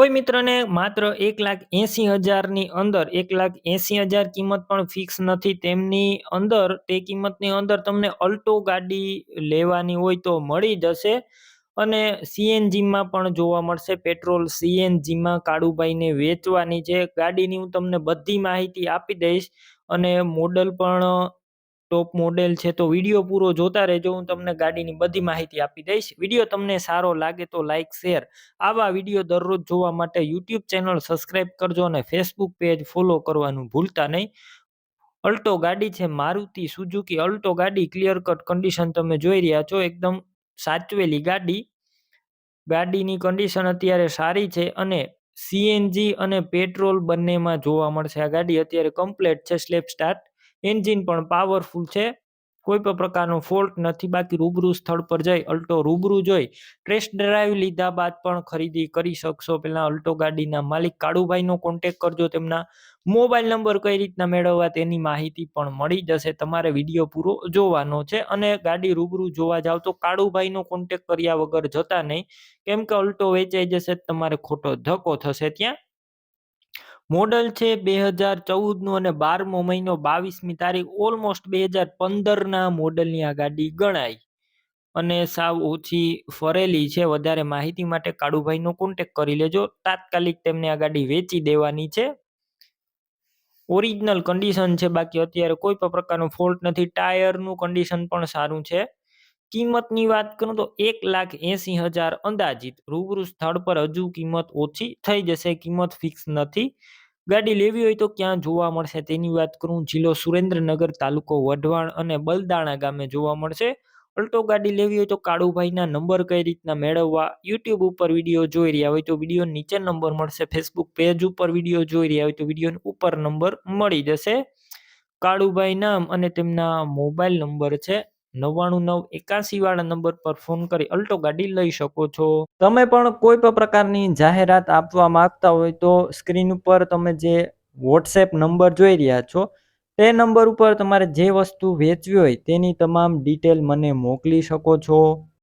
કોઈ મિત્રને માત્ર એક લાખ એંસી હજારની અંદર, એક લાખ એંસી હજાર કિંમત પણ ફિક્સ નથી. તેમની અંદર, તે કિંમતની અંદર તમને અલ્ટો ગાડી લેવાની હોય તો મળી જશે અને સીએનજીમાં પણ જોવા મળશે પેટ્રોલ. સીએનજીમાં કાળુભાઈને વેચવાની છે. ગાડીની હું તમને બધી માહિતી આપી દઈશ અને મોડલ પણ ટોપ મોડેલ છે, તો વીડિયો પૂરો જોતા રહેજો. હું તમને ગાડીની બધી માહિતી આપી દઈશ. વીડિયો તમને સારો લાગે તો લાઇક શેર આવા વીડિયો દરરોજ જોવા માટે યુટ્યુબ ચેનલ સબસ્ક્રાઈબ કરજો અને ફેસબુક પેજ ફોલો કરવાનું ભૂલતા નહીં. અલ્ટો ગાડી છે, મારુતિ સુઝુકી અલ્ટો ગાડી ક્લિયર કટ કન્ડિશન તમે જોઈ રહ્યા છો. એકદમ સાચવેલી ગાડી. ગાડીની કન્ડિશન અત્યારે સારી છે અને સીએનજી અને પેટ્રોલ બંનેમાં જોવા મળશે આ ગાડી. અત્યારે કમ્પ્લેટ છે સ્લેપ સ્ટાર્ટ એન્જિન પણ પાવરફુલ છે. કોઈ પણ પ્રકારનો ફોલ્ટ નથી. બાકી રૂબરૂ સ્થળ પર જઈ અલ્ટો રૂબરૂ જોઈ ટેસ્ટ ડ્રાઈવ લીધા બાદ પણ ખરીદી કરી શકશો. પહેલાં અલ્ટો ગાડીના માલિક કાળુભાઈનો કોન્ટેક કરજો. તેમના મોબાઈલ નંબર કઈ રીતના મેળવવા તેની માહિતી પણ મળી જશે. તમારે વીડિયો પૂરો જોવાનો છે અને ગાડી રૂબરૂ જોવા જાવ તો કાળુભાઈનો કોન્ટેક કર્યા વગર જતા નહીં. કેમ કે અલ્ટો વેચાઈ જશે તમારે ખોટો ધક્કો થશે ત્યાં. મોડલ છે બે હજાર ચૌદનું અને બારમો મહિનો બાવીસમી તારીખ ઓલમોસ્ટ બે હજાર પંદરના મોડલની આ ગાડી ગણાય. અને સાવ ઓછી ફરેલી છે. વધારે માહિતી માટે કાળુભાઈનો કોન્ટેક કરી લેજો. તાત્કાલિક તેમને આ ગાડી વેચી દેવાની છે. ઓરિજિનલ કન્ડિશન છે. બાકી અત્યારે કોઈ પણ પ્રકારનો ફોલ્ટ નથી. ટાયરનું કન્ડિશન પણ સારું છે. કિંમતની વાત કરું તો એક લાખ એસી હજાર અંદાજિત રૂબરૂ સ્થળ પર હજુ કિંમત ઓછી થઈ જશે, કિંમત ફિક્સ નથી. ગાડી લેવી હોય તો ક્યાં જોવા મળશે? તેની વાત કરું, જિલ્લો સુરેન્દ્રનગર તાલુકો વઢવાણ અને બલદાણા ગામે જોવા મળશે. અલ્ટો ગાડી લેવી હોય તો કાળુભાઈના નંબર કઈ રીતના મેળવવા? યુટ્યુબ ઉપર વીડિયો જોઈ રહ્યા હોય તો વીડિયો નીચે નંબર મળશે. ફેસબુક પેજ ઉપર વીડિયો જોઈ રહ્યા હોય તો વીડિયો ઉપર નંબર મળી જશે. કાળુભાઈ નામ અને તેમના મોબાઈલ નંબર છે. નવ્વાણું નવ એકાસી વાળા નંબર પર ફોન કરી અલ્ટો ગાડી લઈ શકો છો. તમે પણ કોઈ પણ પ્રકારની જાહેરાત આપવા માંગતા હોય તો સ્ક્રીન ઉપર તમે જે વોટ્સએપ નંબર જોઈ રહ્યા છો, તે નંબર ઉપર તમારે જે વસ્તુ વેચવી હોય તેની તમામ ડિટેલ મને મોકલી શકો છો.